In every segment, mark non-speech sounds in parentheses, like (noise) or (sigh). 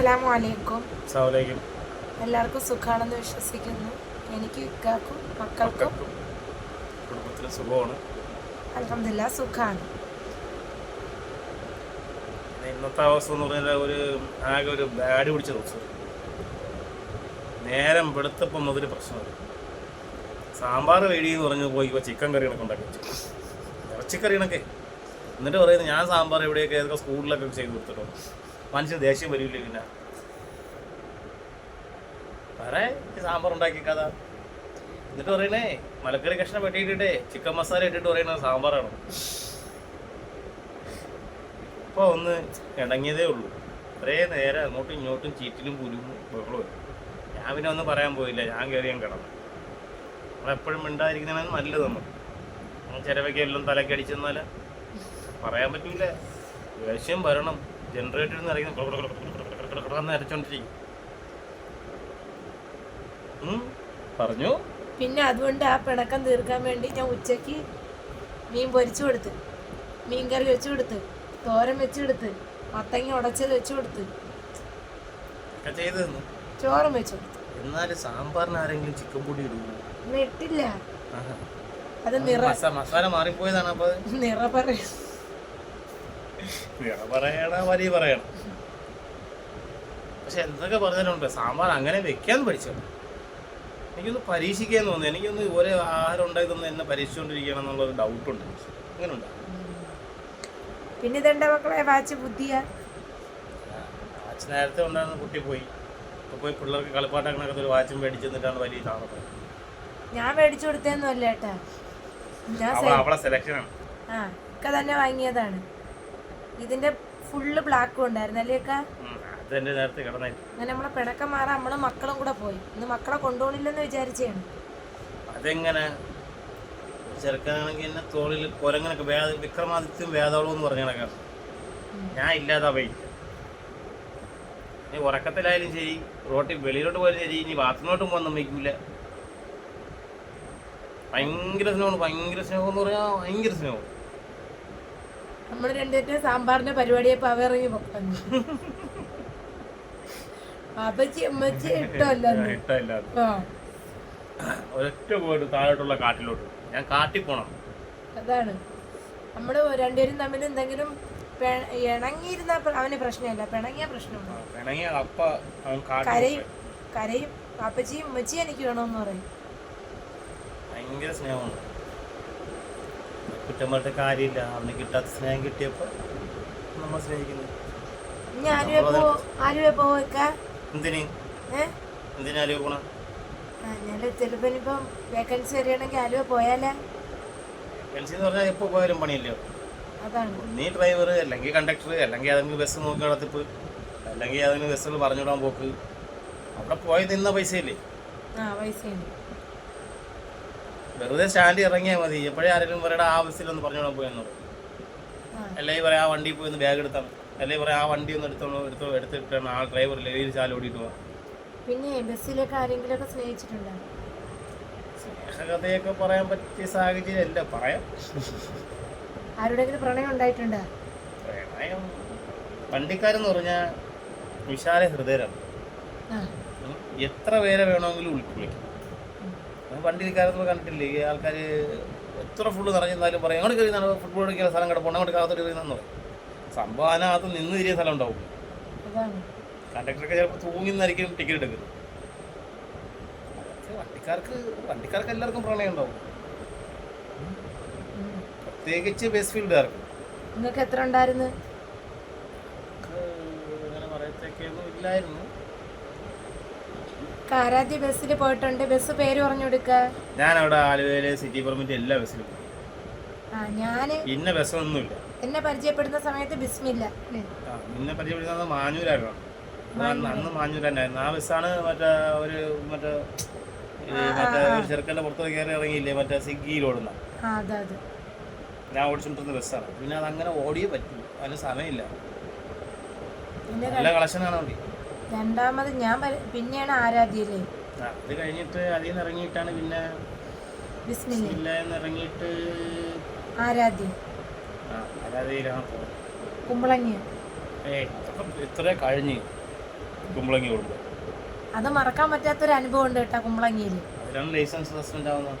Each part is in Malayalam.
അസ്സലാമു അലൈക്കും എല്ലാവർക്കും സുഖാണെന്ന് വിശ്വസിക്കുന്നു. എനിക്ക് ഇക്കാക്കും മക്കൾക്കും കുടുംബത്തിന് സുഖമാണ്. അലഹമില്ല സുഖാണ്. ഇന്നത്തെ അവസ്ഥ എന്ന് പറഞ്ഞാൽ ഒരു ആകെ ഒരു ബാഡ് പിടിച്ച ദിവസം. നേരം വെളുത്തപ്പം മുതൽ പ്രശ്നമാണ് സാമ്പാർ വേടി എന്ന് പറഞ്ഞു പോയി ചിക്കൻ കറികളൊക്കെ ഉണ്ടാക്കി വെച്ചു. ഇറച്ചിക്കറികളൊക്കെ എന്നിട്ട് പറയുന്നത് ഞാൻ സാമ്പാർ എവിടെയൊക്കെ ഏതൊക്കെ സ്കൂളിലൊക്കെ ചെയ്ത് കൊടുത്തിട്ടോ മനുഷ്യന് ദേഷ്യം വരില്ല പിന്നെ? വേറെ സാമ്പാർ ഉണ്ടാക്കി കഥ. എന്നിട്ട് പറയണേ മലക്കറി കഷ്ണം വെട്ടിയിട്ടിട്ടേ ചിക്കൻ മസാല ഇട്ടിട്ട് പറയണ സാമ്പാറാണ്. ഇപ്പൊ ഒന്ന് ഇണങ്ങിയതേ ഉള്ളൂ. കുറേ നേരം അങ്ങോട്ടും ഇങ്ങോട്ടും ചീറ്റിലും പുലും ബഹളവും. ഞാൻ പിന്നെ ഒന്നും പറയാൻ പോയില്ല. ഞാൻ കയറി ഞാൻ കിടന്നു. നമ്മളെപ്പോഴും മിണ്ടായിരിക്കുന്നതാണ് നല്ലത് നമ്മൾ ചിലവൊക്കെ എല്ലാം തലക്കടിച്ചെന്നാൽ പറയാൻ പറ്റൂല. ദേഷ്യം വരണം. ജനറേറ്ററിൽ നിന്ന് ഇറങ്ങി അരച്ചോണ്ടിരിക്കും. പറഞ്ഞു? പിന്നെ അതുകൊണ്ട് ആ പിണക്കം തീർക്കാൻ വേണ്ടി ഞാൻ ഉച്ചയ്ക്ക് മീൻ പൊരിച്ചു കൊടുത്ത് മീൻ കറി വെച്ചു കൊടുത്ത് തോരൻ വെച്ചു കൊടുത്ത് മത്തങ്ങ ഉടച്ചത് വെച്ചു കൊടുത്ത് ചോറും വെച്ചു കൊടുത്ത്. എന്നാലും സാമ്പാറിന് ആരെങ്കിലും ചിക്കൻ പൊടി ഇടുമോ ഒന്നും ഇട്ടില്ല. ആഹാ. അത് നിറ മസാല മാറിപ്പോയതാണ് അപ്പൊ നിറ പറയും. പറയണ വരി പറയണം. പക്ഷെ എന്തൊക്കെ പറഞ്ഞാലുണ്ട് സാമ്പാർ അങ്ങനെ വെക്കാൻ പഠിച്ചത് എനിക്കൊന്ന് പരീക്ഷിക്കാൻ തോന്നുന്നു എനിക്കൊന്ന് ഒരേ ആഹാരം ഉണ്ടായി തന്നെ എന്നെ പരീക്ഷിച്ചുകൊണ്ടിരിക്കണം എന്നുള്ളൊരു ഡൗട്ടുണ്ട് അങ്ങനെ ഉണ്ട് പിന്നെ മക്കളെ? വാച്ച് ബുദ്ധിയാ? വാച്ച് നേരത്തെ ഉണ്ടായിരുന്ന കുട്ടി പോയി. ഇപ്പൊ പോയി പിള്ളേർക്ക് കളിപ്പാട്ടങ്ങനൊക്കെ ഒരു വാച്ചും മേടിച്ചു തന്നിട്ടാണ് വലിയ കാണുന്നത് ഞാൻ മേടിച്ചു കൊടുത്തേന്നല്ലേട്ടാ ഏട്ടാ ഞാൻ അവളെ സെലക്ഷനാണ് ആ ഇക്ക തന്നെ വാങ്ങിയതാണ്. ഇതിന്റെ ഫുള്ള് ബ്ലാക്കും ഉണ്ടായിരുന്നു. അല്ലേ അക്ക അത് എന്റെ നേരത്തെ കിടന്നായി അങ്ങനെ നമ്മളെ പിണക്കം മാറാൻ നമ്മളെ മക്കളും കൂടെ പോയി. ഇന്ന് മക്കളെ കൊണ്ടുപോകണില്ലെന്ന് വിചാരിച്ചാണ്. അതെങ്ങനെ? ചെറുക്കനാണെങ്കിൽ എന്നെ തോളിൽ കൊരങ്ങനൊക്കെ വേദ വിക്രമാദിത്യം വേദോളം എന്ന് പറഞ്ഞ കണക്കാണ് ഞാൻ ഇല്ലാതാ പോയി. ഇനി ഉറക്കത്തിലായാലും ശരി റോട്ടിൽ വെളിയിലോട്ട് പോയാലും ശരി ഇനി ബാത്റൂമിലോട്ടും പോകാൻ സമ്മതിക്കൂല. ഭയങ്കര സ്നേഹമാണ് ഭയങ്കര സ്നേഹം എന്ന് പറഞ്ഞാൽ ഭയങ്കര സ്നേഹം. നമ്മൾ രണ്ടുപേരും സാമ്പാറിന്റെ പരിപാടിയെ അവ ഇറങ്ങി പൊക്കുന്നു അപ്പച്ചി അമ്മച്ചി ഇട്ടല്ല ഒരൊറ്റ പോയിട്ട് താഴോട്ടുള്ള കാട്ടിലോട്ട്. ഞാൻ കാട്ടി പോണം. അതാണ്. നമ്മൾ രണ്ടുപേരും തമ്മിൽ എന്തെങ്കിലും ഇണങ്ങിയിരുന്ന അവന് പ്രശ്നമില്ല. പിണങ്ങിയ പ്രശ്നമുണ്ട് അപ്പ കരയും കരയും. അപ്പച്ചിയും ഉമ്മച്ചിയും എനിക്ക് വേണമെന്ന് പറയും. ഭയങ്കര സ്നേഹമാണ്. കുറ്റം പറഞ്ഞിട്ട് കാര്യമില്ല. അവന് കിട്ടാത്ത സ്നേഹം കിട്ടിയപ്പോൾ നമ്മൾ സ്നേഹിക്കുന്നു. ഇനി ആലുവ പോ ആലുവ പോവേക്ക എന്തിന്? ഏ? എന്തിനാലും ഗുണം ഞാൻ ചിലപ്പോ ഇനിയിപ്പം വേക്കൻസി വരികയാണെങ്കിൽ ആലുവ പോയാലേ? എൽസി എന്ന് പറഞ്ഞാൽ എപ്പോൾ പോയാലും പണിയില്ലോ അതാണ്. ഒന്നീ ഡ്രൈവർ അല്ലെങ്കിൽ കണ്ടക്ടർ അല്ലെങ്കിൽ അതെങ്കിലും ബസ് നോക്കി നടത്തിപ്പ് അല്ലെങ്കിൽ ഏതെങ്കിലും ബസ്സുകൾ പറഞ്ഞുവിടാൻ പോക്ക്. അവിടെ പോയി നിന്ന പൈസയില്ലേ? ആ പൈസയുണ്ട്. വെറുതെ സ്റ്റാൻഡിൽ ഇറങ്ങിയാൽ മതി. എപ്പോഴേ ആരെങ്കിലും ഇവരുടെ ആ ബസ്സിൽ ഒന്ന് പറഞ്ഞോളാം പോയി ആ. അല്ലെങ്കിൽ പറയാം ആ വണ്ടി പോയി ഒന്ന് ബാഗ് എടുത്താൽ അല്ലെങ്കിൽ പറയാം ആ വണ്ടി ഒന്ന് എടുത്തോളൂ എടുത്തോ എടുത്തിട്ടാണ് ആ ഡ്രൈവർ ലെവിയിൽ ചാൽ ഓടിയിട്ട് പോകാം പിന്നെ ബസ്സിലൊക്കെ ആരെങ്കിലുമൊക്കെ സ്നേഹിച്ചിട്ടുണ്ടോ? സ്നേഹകഥയൊക്കെ പറയാൻ പറ്റിയ സാഹചര്യം അല്ല പറയാം. ആരുടെങ്കിലും പ്രണയം ഉണ്ടായിട്ടുണ്ടോ? പ്രണയം വണ്ടിക്കാരെന്ന് പറഞ്ഞാൽ വിശാല ഹൃദയരാണ്. എത്ര പേരെ വേണമെങ്കിലും ഉൾക്കൊള്ളിക്കും. വണ്ടിക്കാരെന്ന് കണ്ടിട്ടില്ലേ? ഈ ആൾക്കാർ എത്ര ഫുള്ള് നിറഞ്ഞിരുന്നാലും പറയും അങ്ങോട്ട് കയറി ഫുട്ബോൾ കളിക്കുന്ന സ്ഥലം കിടപ്പുണ്ട് അങ്ങോട്ട് കാകത്തോട്ട് കയറി നിന്ന്. പറയും സംഭവം അതിനകത്ത് നിന്ന് തിരിയ സ്ഥലം ഉണ്ടാവും. കണ്ടക്ടറൊക്കെ ചിലപ്പോൾ തൂങ്ങി നിന്നായിരിക്കും ടിക്കറ്റ് എടുക്കുന്നത്. വണ്ടിക്കാർക്ക് വണ്ടിക്കാർക്ക് എല്ലാവർക്കും പ്രണയം ഉണ്ടാവും. പ്രത്യേകിച്ച് ബസ് ഫീൽഡുകാർക്ക് നിങ്ങൾക്ക് എത്ര ഉണ്ടായിരുന്നു? ഇല്ലായിരുന്നു. കാരാത്തി ബസ്സിൽ പോയിട്ടുണ്ട്. ബസ് പേര് പറഞ്ഞു കൊടുക്ക ഞാൻ അവിടെ ആലുവയിൽ സിറ്റി പെർമിറ്റ് എല്ലാ ബസ്സിലും പോയി. ആ ഞാൻ ഇന്ന ബസ്സൊന്നുമില്ല. എന്നെ പരിചയപ്പെടുന്ന സമയത്ത് ബിസ്മില്ല. അല്ലേ? ആ, നിന്നെ പരിചയപ്പെടുന്നത് മാഞ്ഞൂരായിരുന്നു. അന്ന് അന്ന് മാഞ്ഞൂർ തന്നെയായിരുന്നു ആ ബസ്സാണ് മറ്റേ ഒരു മറ്റേ ഈ മറ്റേ ഒരു ചെറുക്കന്റെ പുറത്ത് കയറി ഇറങ്ങിയില്ലേ? മറ്റേ സ്വിഗ്ഗിയിൽ ഓടുന്ന. ആ അതെ അതെ. ഞാൻ ഓടിച്ചുകൊണ്ടിരുന്ന ബസ്സാണ്. പിന്നെ അത് അങ്ങനെ ഓടിയേ പറ്റൂ അതിന് സമയമില്ല. പിന്നെ നല്ല കളക്ഷനാണ് വണ്ടി രണ്ടാമത് ഞാൻ പിന്നെയാണ് ആരാധ്യല്ലേ? അത് കഴിഞ്ഞിട്ട് അതിൽ നിന്ന് ഇറങ്ങിയിട്ടാണ് പിന്നെ ഇറങ്ങിയിട്ട് ആരാധ്യ. അതൊക്കെ ഇത്ര കഴിഞ്ഞ് കുമ്പളങ്ങി കൊടുക്കുക. അത് മറക്കാൻ പറ്റാത്തൊരു അനുഭവം ഉണ്ട് കേട്ടോ കുമ്പളങ്ങിയിൽ. ലൈസൻസ് സസ്പെൻഡ് ആവുന്നത്.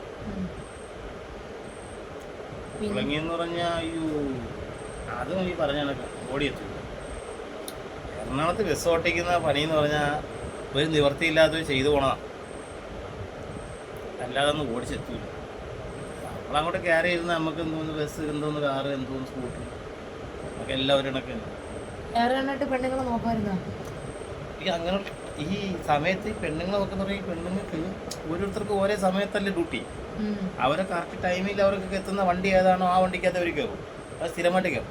കുമ്പളങ്ങി എന്ന് പറഞ്ഞാൽ അയ്യോ അതും ഈ പറഞ്ഞ ഓടിയെത്തി. എറണാകുളത്ത് ബസ് ഓട്ടിക്കുന്ന പണി എന്ന് പറഞ്ഞാൽ ഒരു നിവൃത്തിയില്ലാത്ത ചെയ്തു പോണതാണ് അല്ലാതെ ഒന്ന് ഓടിച്ചെത്തൂല. നമ്മളങ്ങോട്ട് കയറി ഇരുന്ന് നമുക്ക് എന്തോന്ന് ബസ് എന്തോന്ന് കാറ് എന്തോന്ന് സ്കൂട്ടർ നമുക്ക് എല്ലാവരും ഈ അങ്ങനെ ഈ സമയത്ത് ഈ പെണ്ണുങ്ങൾ നോക്കുന്ന പറഞ്ഞാൽ ഈ പെണ്ണുങ്ങൾക്ക് ഓരോരുത്തർക്കും ഓരോ സമയത്തല്ലേ ഡ്യൂട്ടി അവരെ കറക്റ്റ് ടൈമിൽ അവർക്ക് എത്തുന്ന വണ്ടി ഏതാണോ ആ വണ്ടിക്കകത്ത് അവർ കയറും അത് സ്ഥിരമായിട്ട് കയറും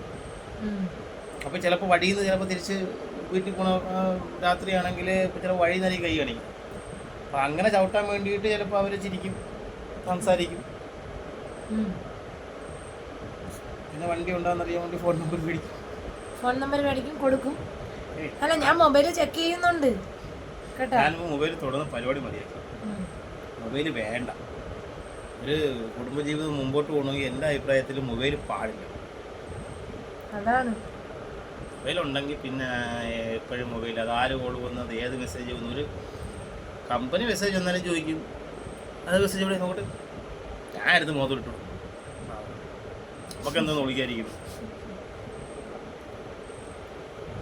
അപ്പോൾ ചിലപ്പോൾ വഴിയിൽ നിന്ന് ചിലപ്പോൾ തിരിച്ച് വീട്ടിൽ പോണ രാത്രിയാണെങ്കിൽ ചില വഴി നരി കൈ കാണിക്കും അപ്പം അങ്ങനെ ചവിട്ടാൻ വേണ്ടിയിട്ട് ചിലപ്പോൾ അവർ ചിരിക്കും സംസാരിക്കും. പിന്നെ വണ്ടി ഉണ്ടോന്നറിയാൻ വേണ്ടി ഫോൺ നമ്പർ മേടിക്കും. ഫോൺ നമ്പർ മേടിക്കും കൊടുക്കും. അല്ല ഞാൻ മൊബൈൽ ചെക്ക് ചെയ്യുന്നുണ്ട്. കേട്ടോ? ഞാൻ മൊബൈൽ തുടർന്ന് പരിപാടി മതിയാക്കി മൊബൈൽ മൊബൈൽ വേണ്ട. ഒരു കുടുംബജീവിതം മുമ്പോട്ട് പോകണമെങ്കിൽ എന്റെ അഭിപ്രായത്തിൽ മൊബൈൽ പാടില്ല. അതാണ്. മൊബൈൽ ഉണ്ടെങ്കിൽ പിന്നെ എപ്പോഴും മൊബൈൽ. അത് ആര് കോൾ വന്നത് ഏത് മെസ്സേജ് വന്നു ഒരു കമ്പനി മെസ്സേജ് വന്നാലും ചോദിക്കും. അത് മെസ്സേജ് ഇവിടെ നോക്കട്ടെ ഞാൻ എടുത്ത് ഇട്ടു നമുക്ക് എന്തോന്ന് വിളിക്കാതിരിക്കും.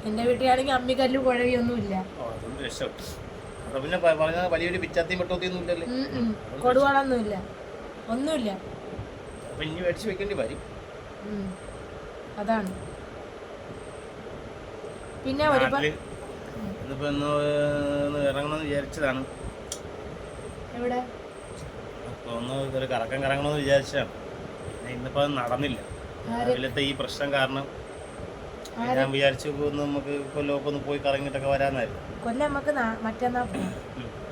എന്റെ വീട്ടിലാണെങ്കിൽ അമ്മിക്കല്ലും കുഴവിയൊന്നുമില്ല അതൊന്നും രക്ഷപ്പെട്ടു. അവിടെ പിന്നെ പറഞ്ഞ വലിയൊരു പിച്ചാത്തിയും പെട്ടോത്തിയൊന്നും ഇല്ലല്ലേ. കൊടുവാളൊന്നുമില്ല. ഒന്നുമില്ല. അപ്പം ഇനി മേടിച്ച് വെക്കേണ്ടി വരും. അതാണ്. പിന്നെ ഒരുപാട് ഒന്ന് ഒന്ന് ഇറങ്ങണമെന്ന് വിചാരിച്ചതാണ്. എവിടെ? ഒന്ന് ഒരു കറക്കം കറങ്ങണമെന്ന് വിചാരിച്ചതാണ്. ഇന്നിപ്പോൾ അത് നടന്നില്ല. രാവിലത്തെ ഈ പ്രശ്നം കാരണം ഞാൻ വിചാരിച്ചു നമുക്ക് കൊല്ലമൊക്കെ ഒന്ന് പോയി കറങ്ങിട്ടൊക്കെ വരാന്നായിരുന്നു. കൊല്ലം നമുക്ക് മറ്റന്നാ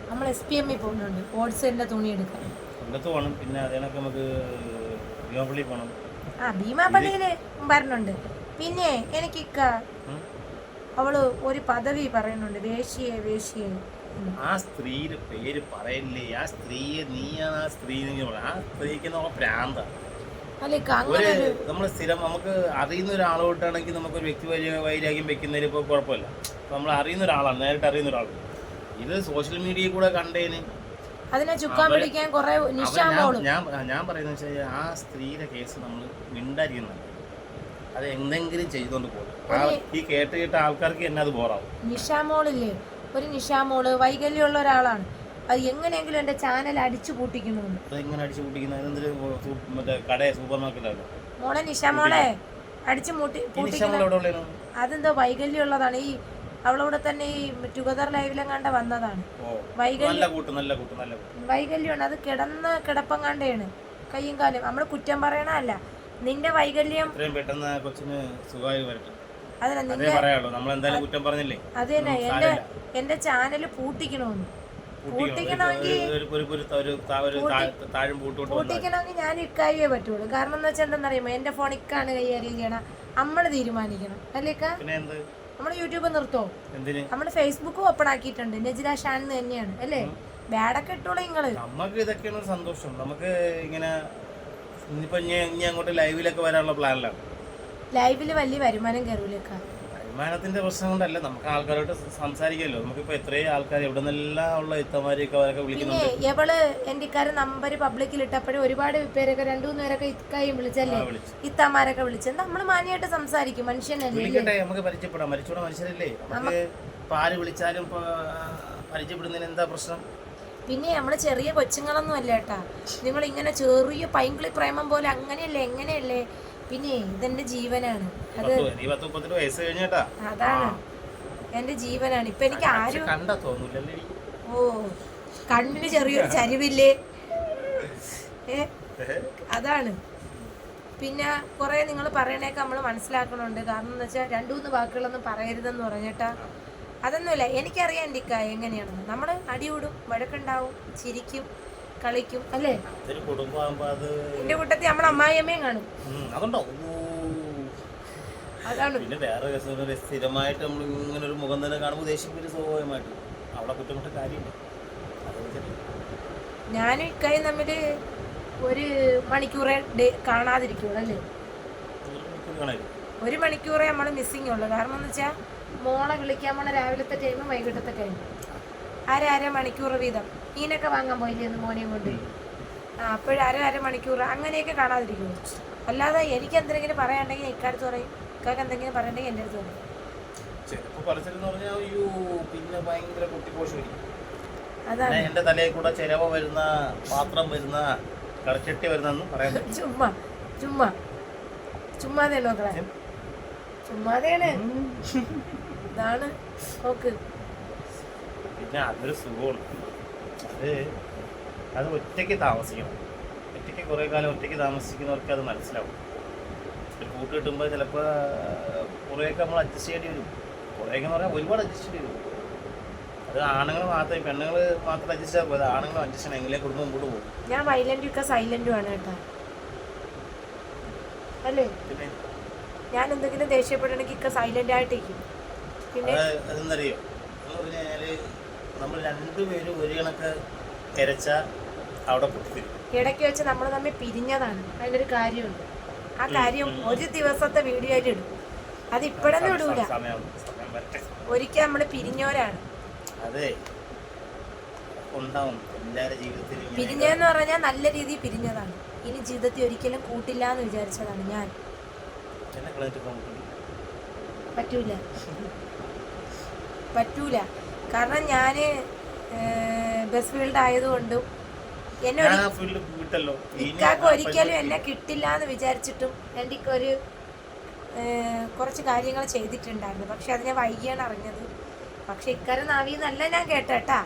നമ്മൾ എസ് പി എമ്മിൽ പോകുന്നുണ്ട്. ഓട്സിന്റെ തുണി എടുക്കാം കൊല്ലത്ത് പോകണം പിന്നെ അതേണൊക്കെ നമുക്ക് ഭീമാപ്പള്ളി പോകണം ആ ഭീമാപള്ളിയിൽ വരണുണ്ട്. പിന്നെ എനിക്ക്. അവൾ ഒരു പദവി പറയുന്നുണ്ട് വേശിയെ വേശിയെ. ആ സ്ത്രീയുടെ പേര് പറയല്ലേ? ആ സ്ത്രീയെ നീയാണ് ആ സ്ത്രീ ആ സ്ത്രീക്ക് നമ്മൾ പ്രാന്ത. ഒരു നമ്മൾ സ്ഥിരം നമുക്ക് അറിയുന്ന ഒരാളോട്ടാണെങ്കിൽ നമുക്ക് ഒരു വ്യക്തി വൈരാഗ്യം വെക്കുന്നതിൽ ഇപ്പോൾ കുഴപ്പമില്ല. നമ്മൾ അറിയുന്ന ഒരാളാണ് നേരിട്ട് അറിയുന്ന ഒരാൾ ഇത് സോഷ്യൽ മീഡിയയിൽ കൂടെ കണ്ടേന്. അതിനെ ചുക്കാൻ പിടിക്കാൻ കുറെ ഞാൻ ഞാൻ പറയുന്നത് വെച്ചാൽ ആ സ്ത്രീയുടെ കേസ് നമ്മൾ മിണ്ടായിരിക്കുന്നത് അത് എന്തെങ്കിലും ചെയ്തോണ്ട് പോകും. ഈ കേട്ട് കേട്ട ആൾക്കാർക്ക് എന്നെ അത് ബോറാവും. നിഷാമോളില്ലേ? ഒരു നിഷാമോൾ വൈകല്യമുള്ള ഒരാളാണ്. അത് എങ്ങനെയെങ്കിലും എന്റെ ചാനൽ അടിച്ചു പൂട്ടിക്കണമെന്ന് അടിച്ചു പൊട്ടിക്കുന്നത്? മറ്റേ കടയെ സൂപ്പർ മോളെ നിഷാമോളെ അടിച്ചു മൂട്ടി ഈ അതെന്തോ അവളോടെ തന്നെ ഈ ടുഗദർ ലൈവിലും കണ്ട വന്നതാണ്. വൈകല്യം വൈകല്യമാണ്. അത് കിടന്ന കിടപ്പം കണ്ടേണ് കയ്യും കാലും. നമ്മൾ കുറ്റം പറയണല്ല നിന്റെ വൈകല്യം എത്രയും പെട്ടെന്ന് കൊച്ചിന് സുഖമായി വരട്ടെ. അതിനെ അതേ പറയാനുള്ളൂ. നമ്മൾ എന്തായാലും കുറ്റം പറഞ്ഞില്ലേ? അത് തന്നെ എന്റെ ചാനൽ പൂട്ടിക്കണമെന്ന് പൂട്ടിക്കണം. പൂട്ടിക്കണമെങ്കിൽ ഞാൻ ഇക്കായേ പറ്റുള്ളൂ. കാരണം എന്ന് വെച്ചാൽ എന്താണെന്നറിയുമോ എന്റെ ഫോൺ ഇക്കാണ് കൈകാര്യം ചെയ്യണം. നമ്മൾ തീരുമാനിക്കണം. അല്ലേ നമ്മുടെ എന്ത്? യൂട്യൂബ് നിർത്തോ? നമ്മുടെ ഫേസ്ബുക്ക് ഓപ്പൺ ആക്കിയിട്ടുണ്ട്. നജില ഷാൻ തന്നെയാണ്. അല്ലേ? ബാഡൊക്കെ ഇട്ടോളൂ നിങ്ങൾ. നമുക്ക് ഇതൊക്കെയാണ് സന്തോഷം. നമുക്ക് ഇങ്ങനെ ഇനിയിപ്പോ ഇനി അങ്ങോട്ട് ലൈവിലൊക്കെ വരാനുള്ള പ്ലാനിലാണ്. ലൈവിൽ വലിയ വരുമാനം കയറൂലേക്ക. വരുമാനത്തിന്റെ പ്രശ്നം കൊണ്ടല്ല നമുക്ക് ആൾക്കാരോട്ട് സംസാരിക്കല്ലോ നമുക്കിപ്പോ എത്രയും ആൾക്കാർ എവിടെ നിന്നെല്ലാം ഉള്ള ഇത്തമാരെയൊക്കെ അവരൊക്കെ പിന്നെ വിളിക്കുന്നുണ്ട്. എവൾ എന്റെ ഇക്കാരൻ നമ്പർ പബ്ലിക്കിൽ ഇട്ടപ്പോഴും ഒരുപാട് പേരൊക്കെ രണ്ടു മൂന്ന് പേരൊക്കെ ഇക്കായും വിളിച്ചല്ലേ? ഇത്തമാരൊക്കെ വിളിച്ചു. ഇത്താമാരൊക്കെ വിളിച്ചത് നമ്മൾ മാന്യമായിട്ട് സംസാരിക്കും മനുഷ്യനല്ലേ? വിളിക്കട്ടെ നമുക്ക് പരിചയപ്പെടാം. മരിച്ചോടെ മനുഷ്യരല്ലേ? നമുക്ക് ഇപ്പൊ ആര് വിളിച്ചാലും ഇപ്പൊ പരിചയപ്പെടുന്നതിന് എന്താ പ്രശ്നം? പിന്നെ നമ്മൾ ചെറിയ കൊച്ചുങ്ങളൊന്നും അല്ല കേട്ടാ. നിങ്ങൾ ഇങ്ങനെ ചെറിയ പൈങ്കിളി പ്രേമം പോലെ അങ്ങനെയല്ലേ എങ്ങനെയല്ലേ? പിന്നെ ഇതെന്റെ ജീവനാണ്. അത് അതാണ്. എന്റെ ജീവനാണ്. ഇപ്പൊ എനിക്ക് ആരും ഓ കണ്ണിന് ചെറിയൊരു ചരിവില്ലേ? ഏ? അതാണ്. പിന്നെ കുറെ നിങ്ങൾ പറയണേക്ക് നമ്മൾ മനസ്സിലാക്കണുണ്ട്. കാരണം എന്ന് വെച്ചാൽ രണ്ടു മൂന്ന് വാക്കുകളൊന്നും പറയരുതെന്ന് പറഞ്ഞിട്ടാ അതൊന്നുമില്ല. എനിക്കറിയാം എന്റെ ഇക്ക എങ്ങനെയാണെന്ന് നമ്മൾ അടിയൂടും വഴക്കുണ്ടാവും ചിരിക്കും കളിക്കും അല്ലേ? എന്റെ കൂട്ടത്തിൽ നമ്മൾ അമ്മായിയമ്മയും കാണും. അതാണ്. പിന്നെ വേറെ സ്ഥിരമായിട്ട് നമ്മൾ ഇങ്ങനെ ഒരു മുഖം തന്നെ കാണുമ്പോൾ ദേഷ്യം വരും സ്വാഭാവികമായിട്ട് അവിടെ കുറ്റമിട്ട കാര്യമില്ല. ഞാനും ഇക്കായും തമ്മിൽ ഒരു മണിക്കൂറേ കാണാതിരിക്കുള്ളൂ അല്ലേ? ഒരു മണിക്കൂറേ നമ്മൾ മിസ്സിങ് ഉള്ളൂ. കാരണം എന്ന് വെച്ചാൽ മോളെ വിളിക്കാൻ പോണ രാവിലത്തെ ടൈമും വൈകിട്ടത്തെ ടൈമും അര അര മണിക്കൂർ വീതം. മീനൊക്കെ വാങ്ങാൻ പോയില്ലേ ഒന്ന് മോനെയും കൊണ്ട്? ആ അപ്പോഴും അര അര മണിക്കൂർ അങ്ങനെയൊക്കെ കാണാതിരിക്കും അല്ലാതെ എനിക്ക് എന്തെങ്കിലും പറയാണ്ടെങ്കിൽ ഇക്കാലത്ത് പറയും. ഇക്കാക്ക് എന്തെങ്കിലും പറയണ്ടെങ്കിൽ എന്റെ അടുത്ത് പറയും. പിന്നെ ഭയങ്കര അതാണ്. തലയിൽ കൂടെ ചിരവ വരുന്ന പാത്രം വരുന്ന കറച്ചട്ടി ചുമ്മാ ചുമ്മാ. ചുമ്മാതെ നോക്കണേ ചുമ്മാതെയാണ്. ഇതാണ്. നോക്ക്. പിന്നെ അതൊരു സുഖമാണ്. അത് അത് ഒറ്റയ്ക്ക് താമസിക്കണം. ഒറ്റയ്ക്ക് കുറേ കാലം ഒറ്റയ്ക്ക് താമസിക്കുന്നവർക്ക് അത് മനസ്സിലാവും. ഒരു കൂട്ട് കിട്ടുമ്പോൾ ചിലപ്പോൾ കുറേയൊക്കെ നമ്മൾ അഡ്ജസ്റ്റ് ചെയ്യേണ്ടി വരും. കുറേയൊക്കെ എന്ന് പറഞ്ഞാൽ ഒരുപാട് അഡ്ജസ്റ്റ് ചെയ്യേണ്ടി വരും. അത് ആണുങ്ങൾ മാത്രമേ പെണ്ണുങ്ങൾ മാത്രം അഡ്ജസ്റ്റ് ആകുമ്പോൾ അത് ആണുങ്ങൾ അഡ്ജസ്റ്റ് ചെയ്യണം. എങ്കിലേ കുടുംബം മുമ്പോട്ട് പോകും. ഞാൻ വൈലന്റും ഒക്കെ സൈലന്റും ആണ് കേട്ടോ. അല്ലേ? പിന്നെ ഞാൻ എന്തെങ്കിലും ദേഷ്യപ്പെടണമെങ്കിൽ ഒക്കെ സൈലന്റ് ആയിട്ടിരിക്കും. പിന്നെ കഴിഞ്ഞാൽ നമ്മൾ രണ്ടുപേരും ഒരു കണക്ക് തിരച്ച അവിടെ ഇടയ്ക്ക് വെച്ച് നമ്മൾ തമ്മിൽ പിരിഞ്ഞതാണ്. അതിനൊരു കാര്യമുണ്ട്. ആ കാര്യം ഒരു ദിവസത്തെ വീഡിയോ ആയിട്ട് ഇടും. അത് ഇപ്പോഴൊന്നും ഇടൂല. ഒരിക്കൽ നമ്മൾ പിരിഞ്ഞോരാണ് അതെ. ഉണ്ടാവും. എല്ലാവരുടെ പിരിഞ്ഞതെന്ന് പറഞ്ഞാൽ നല്ല രീതിയിൽ പിരിഞ്ഞതാണ്. ഇനി ജീവിതത്തിൽ ഒരിക്കലും കൂട്ടില്ല എന്ന് വിചാരിച്ചതാണ് ഞാൻ. എന്നെ കളഞ്ഞിട്ട് പറ്റൂല. പറ്റൂല. കാരണം ഞാൻ ബസ് ഫീൽഡ് ആയതുകൊണ്ടും എന്നെ ഇക്കാക്ക് ഒരിക്കലും എന്നെ കിട്ടില്ല എന്ന് വിചാരിച്ചിട്ടും എന്റെ ഒരു കുറച്ച് കാര്യങ്ങൾ ചെയ്തിട്ടുണ്ടായിരുന്നു. പക്ഷെ അത് ഞാൻ വൈകിയാണ് അറിഞ്ഞത്. പക്ഷെ ഇക്കര നാവിന്നല്ല ഞാൻ കേട്ടേട്ടാ.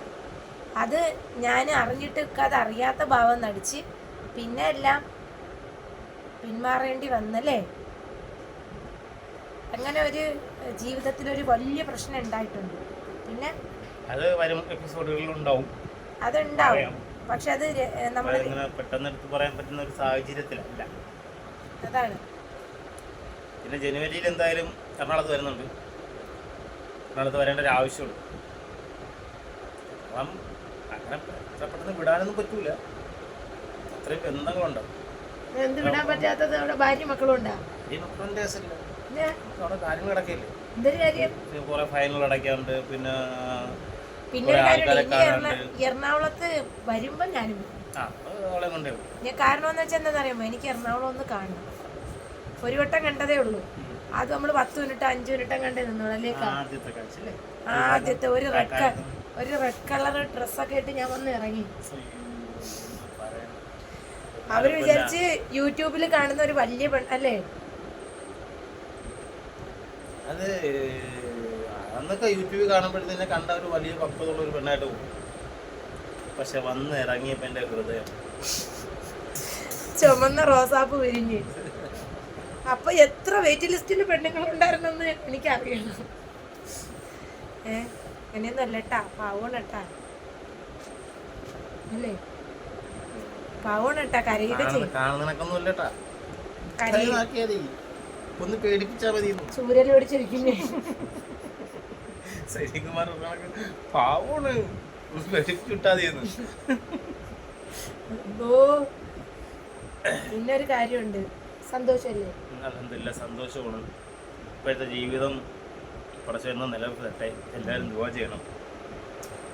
അത് ഞാൻ അറിഞ്ഞിട്ട് അത് അറിയാത്ത ഭാവം നടിച്ച് പിന്നെ എല്ലാം പിന്മാറേണ്ടി വന്നല്ലേ? അങ്ങനെ ഒരു ജീവിതത്തിൽ ഒരു വലിയ പ്രശ്നം ഉണ്ടായിട്ടുണ്ട്. പിന്നെ അത് വരും എപ്പിസോഡുകളിൽ ഉണ്ടാവും. അതുണ്ടാവും. പക്ഷെ അത് നമ്മൾ പെട്ടെന്ന് എടുത്ത് പറയാൻ പറ്റുന്ന ഒരു സാഹചര്യത്തിലല്ല. അതാണ്. പിന്നെ ജനുവരിയിൽ എന്തായാലും എറണാകുളത്ത് വരുന്നുണ്ട്. എറണാകുളത്ത് വരേണ്ട ഒരു ആവശ്യമുണ്ട്. അപ്പം അങ്ങനെ എത്ര പെട്ടെന്ന് വിടാനൊന്നും പറ്റൂല. അത്രയും ബന്ധങ്ങളുണ്ടാവും എന്ത് വിടാൻ പറ്റാത്തത് അവിടെ ഭാര്യ മക്കളും ഉണ്ടാ ഈ മക്കളുടെ കേസല്ല കാര്യങ്ങൾ എന്തൊരു കാര്യം? കുറെ പിന്നെ പിന്നെ ഒരു കാര്യം ഈ. എറണാകുളത്ത് വരുമ്പോ ഞാനും ഞാൻ കാരണം എന്ന് വെച്ചാൽ എന്താ അറിയാമോ? എനിക്ക് എറണാകുളം ഒന്ന് കാണണം. ഒരു വട്ടം കണ്ടതേ ഉള്ളൂ. അത് നമ്മൾ പത്ത് മിനിറ്റ് അഞ്ച് മിനിറ്റ് കണ്ടേ നിന്നോളൂ അല്ലേ? കാ- ആദ്യത്തെ ഒരു റെഡ് കളർ ഒരു റെഡ് കളർ ഡ്രസ്സൊക്കെ ഇട്ട് ഞാൻ വന്ന് ഇറങ്ങി. അവർ വിചാരിച്ച് യൂട്യൂബിൽ കാണുന്ന ഒരു വലിയ പെൺ അല്ലേ? അത് അന്നൊക്കെ യൂട്യൂബിൽ കാണുമ്പോഴത്തേനെ കണ്ട ഒരു വലിയ പക്വതയുള്ള ഒരു പെണ്ണായിട്ട് പോകും. പക്ഷെ വന്ന് ഇറങ്ങിയപ്പോ എന്റെ ഹൃദയം. ചുമന്ന റോസാപ്പ് വിരിഞ്ഞു. അപ്പൊ എത്ര വെയിറ്റ് ലിസ്റ്റിൽ പെണ്ണുങ്ങൾ ഉണ്ടായിരുന്നെന്ന് എനിക്കറിയണം. ഏ അങ്ങനെയൊന്നല്ല അല്ലട്ടാ പാവണട്ടാ അല്ലേ? പാവണട്ടാ കരയൊക്കെ ചെയ്യും. ഒന്ന് പേടിപ്പിച്ചാൽ മതി. സൂര്യൻ പിടിച്ചിരിക്കുന്നേ സൈനികുമാർ പാവമാണ്. ഒന്ന് പേടിപ്പിച്ചു വിട്ടാൽ മതിയെന്ന് ഓ പിന്നെ ഒരു കാര്യമുണ്ട്. സന്തോഷല്ലേ? അലഹമില്ല സന്തോഷമാണ്. ഇപ്പോഴത്തെ ജീവിതം കുറച്ചൊന്ന് നിലനിർത്തട്ടെ എല്ലാവരും ദുവാ ചെയ്യണം.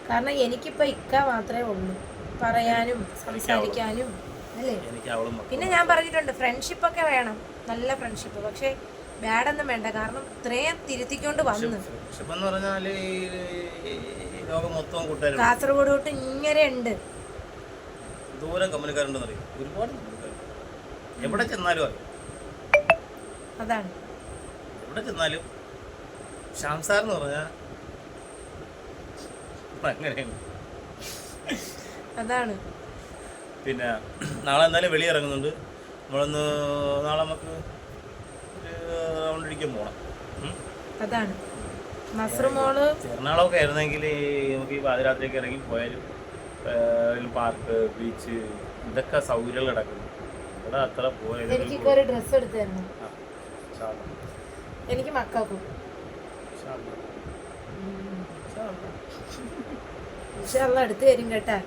കാരണം എനിക്കിപ്പോ ഇക്ക മാത്രമേ ഉള്ളൂ. പറയാനും സംസാരിക്കാനും അല്ലേ? പിന്നെ ഞാൻ പറഞ്ഞിട്ടുണ്ട് ഫ്രണ്ട്ഷിപ്പ് ഒക്കെ വേണം. നല്ല ഫ്രണ്ട്ഷിപ്പ് പക്ഷേ ബാഡൊന്നും വേണ്ട. കാരണം ഇത്രയും തിരുത്തിക്കൊണ്ട് വന്നു. ഫ്രണ്ട്ഷിപ്പ് എന്ന് പറഞ്ഞാൽ ഈ ലോകം മൊത്തം കൂട്ടുകാരും കാസർഗോഡ് തൊട്ട് ഇങ്ങനെ ഉണ്ട്. ദൂരം കമ്പനിക്കാരുണ്ടെന്ന് അറിയും ഒരുപാട് കമ്പനിക്കാരുണ്ട് എവിടെ ചെന്നാലും അറിയും. അതാണ്. എവിടെ ചെന്നാലും ഷാംസാർ എന്ന് പറഞ്ഞാൽ അങ്ങനെയാണ്. അതാണ്. പിന്നെ നാളെ എന്തായാലും വെളിയിറങ്ങുന്നുണ്ട്. നമ്മളൊന്ന് നാളെ നമുക്ക് റൗണ്ട് അടിക്കാൻ പോകണം. അതാണ്. നസ്രു മോൾ എറണാകുളമൊക്കെ ആയിരുന്നെങ്കിൽ നമുക്ക് ഈ പാതിരാത്രിയൊക്കെ ഇറങ്ങി പോയാലും പാർക്ക് ബീച്ച് ഇതൊക്കെ സൗകര്യങ്ങൾ കിടക്കുന്നു ഇവിടെ അത്ര ഒരു ഡ്രസ്സ് എടുത്തായിരുന്നു. എനിക്ക് മക്കൾക്കും. എടുത്തു തരും കേട്ടാ.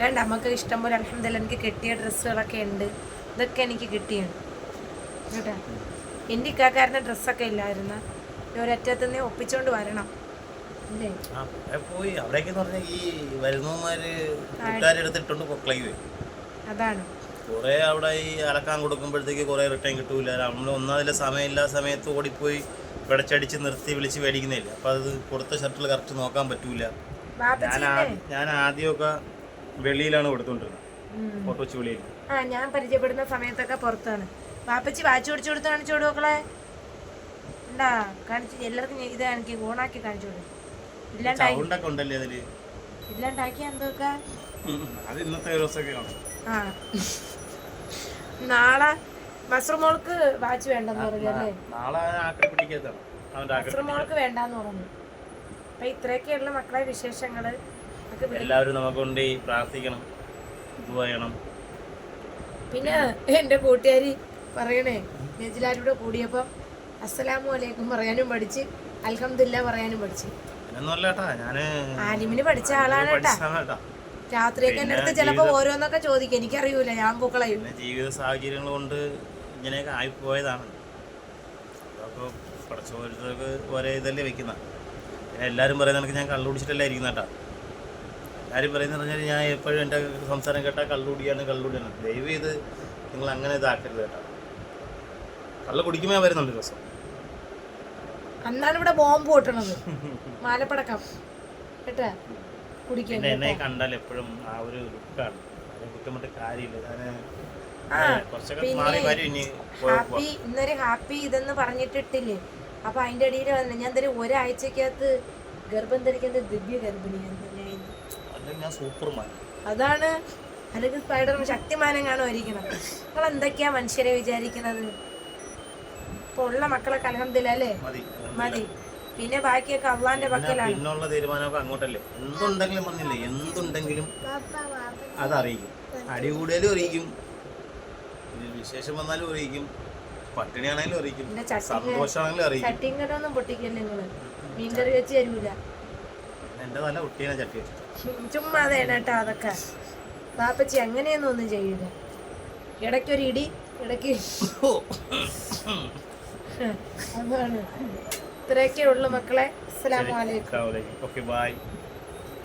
വേണ്ട നമുക്ക് ഇഷ്ടം പോലെ അലഹമ്മദില്ല എനിക്ക് കിട്ടിയ ഡ്രസ്സുകളൊക്കെ ഉണ്ട്. ഇതൊക്കെ എനിക്ക് കിട്ടിയാണ് കേട്ടോ? എന്റെ ഇക്കാക്കാരന്റെ ഡ്രസ്സൊക്കെ ഇല്ലായിരുന്നു. ഒരറ്റത്തുനിന്ന് ഒപ്പിച്ചോണ്ട് വരണം. പോയി. അവിടേക്കെന്ന് പറഞ്ഞ ഈ വരുന്നവന്മാര് കൂട്ടുകാരെടുത്തിട്ടുണ്ട് പൊക്കളയ്ക്ക് വരും അതാണ്. കുറേ അവിടെ ഈ അലക്കാൻ കൊടുക്കുമ്പോഴത്തേക്ക് കുറേ റിട്ടേൺ കിട്ടൂല. നമ്മൾ ഒന്നാതിലെ സമയമില്ല സമയത്ത് ഓടിപ്പോയി വിടച്ചടിച്ച് നിർത്തി വിളിച്ച് മേടിക്കുന്നില്ല അപ്പൊ അത് കൊടുത്ത ഷർട്ടിൽ കറക്റ്റ് നോക്കാൻ പറ്റൂല. ഞാൻ ഞാൻ ആദ്യമൊക്കെ വെളിയിലാണ് കൊടുത്തോണ്ടിരുന്നത്. വെച്ച് വെളിയിൽ. ആ ഞാൻ പരിചയപ്പെടുന്ന സമയത്തൊക്കെ പുറത്താണ്. വാപ്പച്ചി വാച്ച് പിടിച്ചു കൊടുത്ത് കാണിച്ചു കൊടു മക്കളെ. ഉണ്ടാ കാണിച്ച് എല്ലാവർക്കും ഇത് കാണിക്ക് ഓണാക്കി കാണിച്ചു കൊടുക്കും. ഇല്ലാണ്ടായി. സൗണ്ടൊക്കെ ഉണ്ടല്ലേ അതിൽ? ഇല്ലാണ്ടാക്കി എന്തൊക്കെ? അത് ഇന്നത്തെ ഒരു ദിവസമൊക്കെ കാണും. ആ. നാളെ മസ്റുമോൾക്ക് വാച്ച് വേണ്ടെന്ന് പറഞ്ഞു അല്ലേ? നാളെ ആക്രി പിടിക്കാത്താണ് അവന്റെ ആക്രി മസ്റുമോൾക്ക് വേണ്ടാന്ന് പറഞ്ഞു. അപ്പൊ ഇത്രയൊക്കെയുള്ള മക്കളെ വിശേഷങ്ങൾ. എല്ലാവരും നമുക്ക് കൊണ്ട് പ്രാർത്ഥിക്കണം. ചെയ്യണം പിന്നെ എന്റെ കൂട്ടുകാരി പറയണേ നെജിലാരുടെ കൂടിയപ്പം അസ്സലാമു അലൈക്കും പറയാനും പഠിച്ച് അൽഹംദില്ല പറയാനും പഠിച്ച്. ആലിമിന് പഠിച്ച ആളാണ് കേട്ടാ. രാത്രിയൊക്കെ എന്റെ അടുത്ത് ചിലപ്പോ ഓരോന്നൊക്കെ ചോദിക്കും എനിക്കറിയൂല ഞാൻ പൂക്കളയും. ജീവിത സാഹചര്യങ്ങൾ കൊണ്ട് ഇങ്ങനെയൊക്കെ ആയിപ്പോയതാണ്. അപ്പോൾ പഠിച്ചവർക്ക് ഒരേ ഇതല്ലേ വെക്കുന്ന. എല്ലാരും എല്ലാവരും പറയുന്ന കണക്ക് ഞാൻ കള്ളു കുടിച്ചിട്ടല്ല ഇരിക്കുന്ന കേട്ടാ. എല്ലാവരും പറയുന്നത് പറഞ്ഞാൽ ഞാൻ എപ്പോഴും എന്റെ സംസാരം കേട്ടാൽ കള്ളുകൂടിയാണ് കള്ളുകൂടിയാണ്. കള്ളു കുടിയാണ് ദയവ് ചെയ്ത് നിങ്ങൾ അങ്ങനെ ഇതാക്കരുത് കേട്ടോ. കള്ളു കുടിക്കുമ്പോൾ വരുന്നുണ്ട് ദിവസം. അന്നാണ് ഇവിടെ ബോംബ് പൊട്ടണത്. മാലപ്പടക്കം. കേട്ടാ? കുടിക്കാൻ എന്നെ കണ്ടാൽ എപ്പോഴും ആ ഒരു ലുക്കാണ്. ബുദ്ധിമുട്ട് കാര്യമില്ല. ഞാൻ ഹാപ്പി ഇന്നൊരു ഹാപ്പി ഇതെന്ന് പറഞ്ഞിട്ടിട്ടില്ലേ? അപ്പൊ അതിന്റെ അടിയിൽ വന്നു ഞാൻ എന്തായാലും ഒരാഴ്ചക്കകത്ത് ഗർഭം ധരിക്കുന്ന ദിവ്യ ഗർഭിണിയാണ് ഞാൻ സൂപ്പർമാൻ. അതാണ് അല്ലെങ്കിൽ സ്പൈഡർ ശക്തിമാനം കാണുമായിരിക്കണം. നിങ്ങൾ എന്തൊക്കെയാ മനുഷ്യരെ വിചാരിക്കുന്നത്? ഇപ്പൊ ഉള്ള മക്കളെ കലഹന്തില്ല അല്ലേ? മതി പിന്നെ ബാക്കിയൊക്കെ അള്ളാന്റെ പക്കലാണ് പിന്നുള്ള തീരുമാനമൊക്കെ അങ്ങോട്ടല്ലേ? എന്തുണ്ടെങ്കിലും പറഞ്ഞില്ലേ? എന്തുണ്ടെങ്കിലും അതറിയിക്കും. അടി കൂടിയാലും അറിയിക്കും. വിശേഷം വന്നാലും അറിയിക്കും. പട്ടിണിയാണെങ്കിലും അറിയിക്കും. സന്തോഷമാണെങ്കിലും അറിയിക്കും. ചട്ടിയും കടൊന്നും പൊട്ടിക്കല്ലേ നിങ്ങൾ? മീൻകറി വെച്ച് തരൂല. എന്റെ നല്ല കുട്ടിയാണ് ചട്ടി ചുമ്മാ കേട്ടോ അതൊക്കെ. പാപ്പച്ചി അങ്ങനെയൊന്നും ഒന്നും ചെയ്യൂല. ഇടയ്ക്കൊരു ഇടി ഇടയ്ക്ക് (laughs) അതാണ്. ഇത്രയൊക്കെ ഉള്ളു മക്കളെ. അസ്സലാമു അലൈക്കും. ഓക്കെ